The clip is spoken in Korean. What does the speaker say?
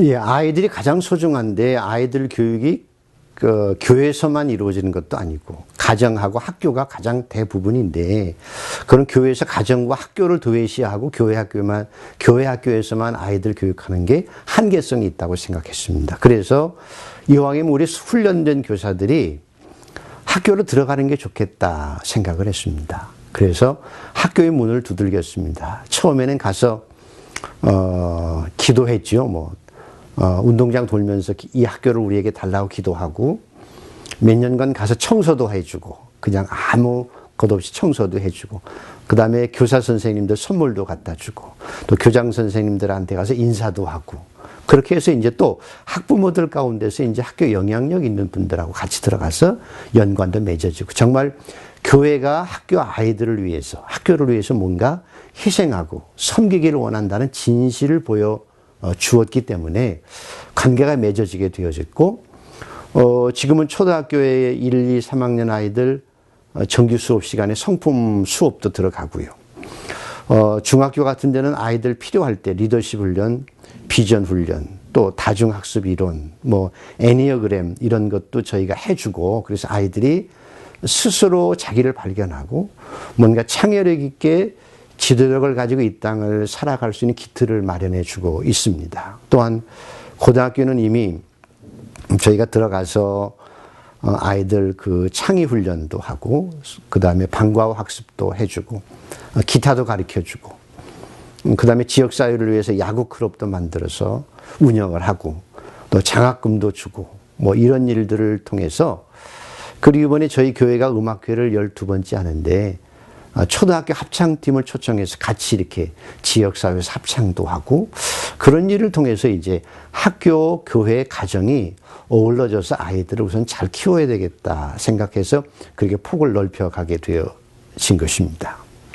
예, 아이들이 가장 소중한데 아이들 교육이 그 교회에서만 이루어지는 것도 아니고 가정하고 학교가 가장 대부분인데 그런 교회에서 가정과 학교를 도외시하고 교회 학교만 교회 학교에서만 아이들 교육하는 게 한계성이 있다고 생각했습니다. 그래서 이왕이면 우리 훈련된 교사들이 학교로 들어가는 게 좋겠다 생각을 했습니다. 그래서 학교의 문을 두들겼습니다. 처음에는 가서 어, 기도했죠. 뭐 어, 운동장 돌면서 이 학교를 우리에게 달라고 기도하고 몇 년간 가서 청소도 해주고 그냥 아무 것 없이 청소도 해주고 그 다음에 교사 선생님들 선물도 갖다 주고 또 교장 선생님들한테 가서 인사도 하고 그렇게 해서 이제 또 학부모들 가운데서 이제 학교 영향력 있는 분들하고 같이 들어가서 연관도 맺어지고 정말 교회가 학교 아이들을 위해서 학교를 위해서 뭔가 희생하고 섬기기를 원한다는 진실을 보여 어, 주었기 때문에 관계가 맺어지게 되어졌고 어, 지금은 초등학교에 1, 2, 3학년 아이들 어, 정규 수업 시간에 성품 수업도 들어가고요. 어, 중학교 같은 데는 아이들 필요할 때 리더십 훈련, 비전 훈련, 또 다중학습 이론, 뭐 애니어그램 이런 것도 저희가 해주고 그래서 아이들이 스스로 자기를 발견하고 뭔가 창의력 있게 지도력을 가지고 이 땅을 살아갈 수 있는 기틀을 마련해 주고 있습니다. 또한 고등학교는 이미 저희가 들어가서 어, 아이들 그 창의 훈련도 하고 그 다음에 방과 후 학습도 해 주고 어, 기타도 가르쳐 주고 음, 그 다음에 지역 사회를 위해서 야구 클럽도 만들어서 운영을 하고 또 장학금도 주고 뭐 이런 일들을 통해서 그리고 이번에 저희 교회가 음악회를 12번째 하는데 어, 초등학교 합창팀을 초청해서 같이 이렇게 지역사회에서 합창도 하고 그런 일을 통해서 이제 학교, 교회, 가정이 어울러져서 아이들을 우선 잘 키워야 되겠다 생각해서 그렇게 폭을 넓혀 가게 되어진 것입니다.